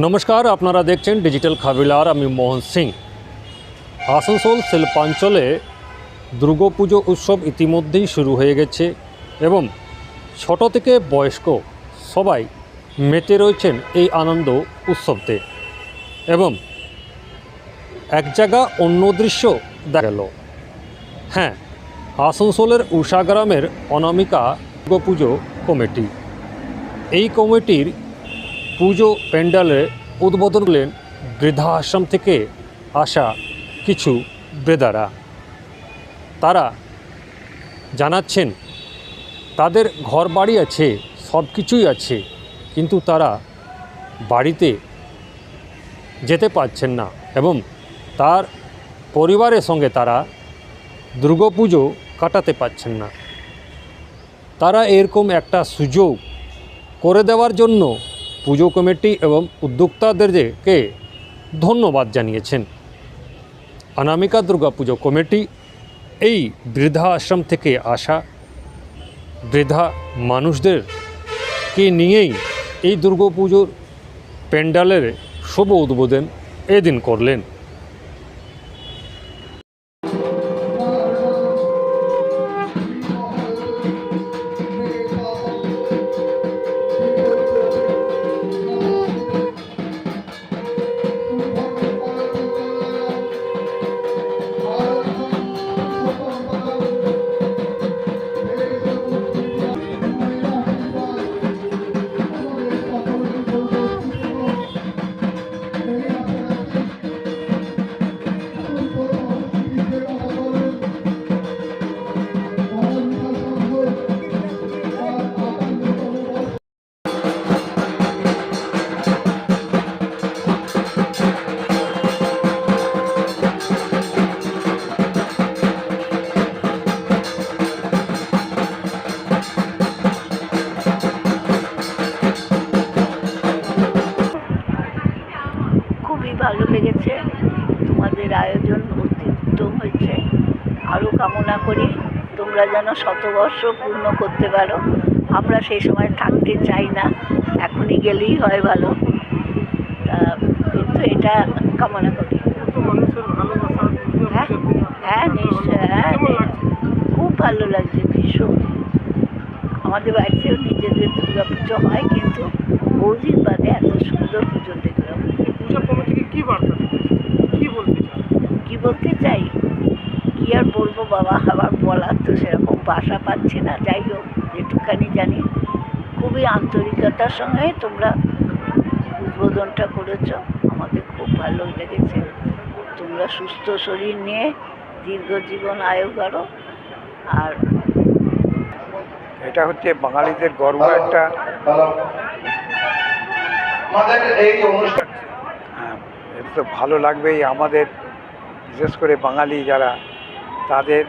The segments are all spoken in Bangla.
নমস্কার, আপনারা দেখছেন ডিজিটাল খাবিলার আমি মোহন সিং। আসানসোল শিল্পাঞ্চলে দুর্গাপুজো উৎসব ইতিমধ্যেই শুরু হয়ে গেছে এবং ছোট থেকে বয়স্ক সবাই মেতে রয়েছেন এই আনন্দ উৎসবতে এবং এক জায়গা অন্য দৃশ্য দেখা গেল। হ্যাঁ আসানসোলের উষা গ্রামের অনামিকা দুর্গাপুজো কমিটি। এই কমিটির পুজো প্যান্ডেলে উদ্বোধন করলেন বৃদ্ধাশ্রম থেকে আসা কিছু বেদারা। তারা জানাচ্ছেন, তাদের ঘর বাড়ি আছে সব কিছুই আছে, কিন্তু তারা বাড়িতে যেতে পারছেন না এবং তার পরিবারের সঙ্গে তারা দুর্গাপুজো কাটাতে পারছেন না। তারা এরকম একটা সুযোগ করে দেওয়ার জন্য পুজো কমিটি এবং উদ্যোক্তাদেরকে ধন্যবাদ জানিয়েছেন। অনামিকা দুর্গা পুজো কমিটি এই বৃদ্ধাশ্রম থেকে আসা বৃদ্ধা মানুষদেরকে নিয়েই এই দুর্গাপুজোর প্যান্ডালের শুভ উদ্বোধন এদিন করলেন। ভালো লেগেছে। তোমাদের আয়োজন অতি উত্তম হয়েছে। আরও কামনা করি তোমরা যেন শতবর্ষ পূর্ণ করতে পারো। আমরা সেই সময় থাকতে চাই না এখনই গেলেই হয় ভালো। তা কিন্তু এটা কামনা করি। হ্যাঁ হ্যাঁ নিশ্চয় হ্যাঁ নি- খুব ভালো লাগছে ভীষণ। আমাদের বাড়িতেও নিজেদের দুর্গা পুজো হয় কিন্তু বহুদিন বাদে এত সুন্দর পুজো দেখলাম। কি বার্তা কি বলতে চান কি বলতে চাই? কি আর বলব বাবা? আবার বলার তো সেরকম বাসা পাচ্ছি না। যাই হোক যেটুকানি জানি খুবই আন্তরিকতার সঙ্গে তোমরা উদ্বোধনটা করেছ। আমাদের খুব ভালো লেগেছে। তোমরা সুস্থ শরীর নিয়ে দীর্ঘ জীবন আয়ু করো আর এটা হচ্ছে বাঙালিদের গর্ব একটা আমাদের এই অনুষ্ঠান তো ভালো লাগবেই। আমাদের, বিশেষ করে বাঙালি যারা, তাদের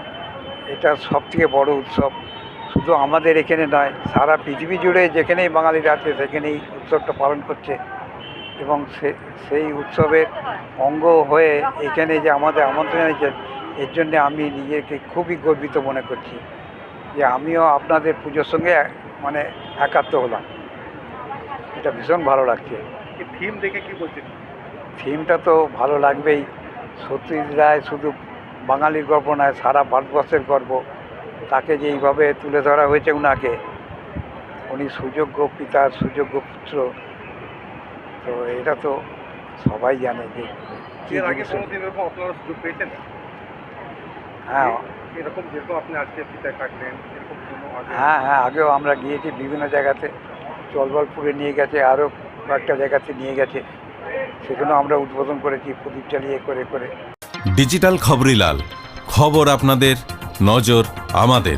এটা সব থেকে বড় উৎসব। শুধু আমাদের এখানে নয়, সারা পৃথিবী জুড়ে যেখানেই বাঙালিরা আছে, সেখানেই উৎসবটা পালন করছে। এবং সে- সেই উৎসবের অঙ্গ হয়ে এখানে যে আমাদের আমন্ত্রণ জানিয়েছেন এর জন্যে আমি নিজেকে খুবই গর্বিত মনে করছি। যে আমিও আপনাদের পুজোর সঙ্গে মানে একাত্ম হলাম। এটা ভীষণ ভালো লাগছে। থিম দেখে কি বলছেন? থিমটা তো ভালো লাগবেই। সত্যজিৎ রায় শুধু বাঙালির গর্ব নয় সারা ভারতবর্ষের গর্ব তাকে যে এইভাবে তুলে ধরা হয়েছে ওনাকে উনি সুযোগ্য পিতার সুযোগ্য পুত্র। তো এটা তো সবাই জানে যে হ্যাঁ। হ্যাঁ হ্যাঁ আগেও আমরা গিয়েছি বিভিন্ন জায়গাতে। জলবলপুরে নিয়ে গেছে আরও কয়েকটা জায়গাতে নিয়ে গেছে। সেখানেও আমরা উদ্বোধন করেছি প্রদীপ চালিয়ে করে করে। ডিজিটাল খবরিলাল খবর আপনাদের নজর আমাদের।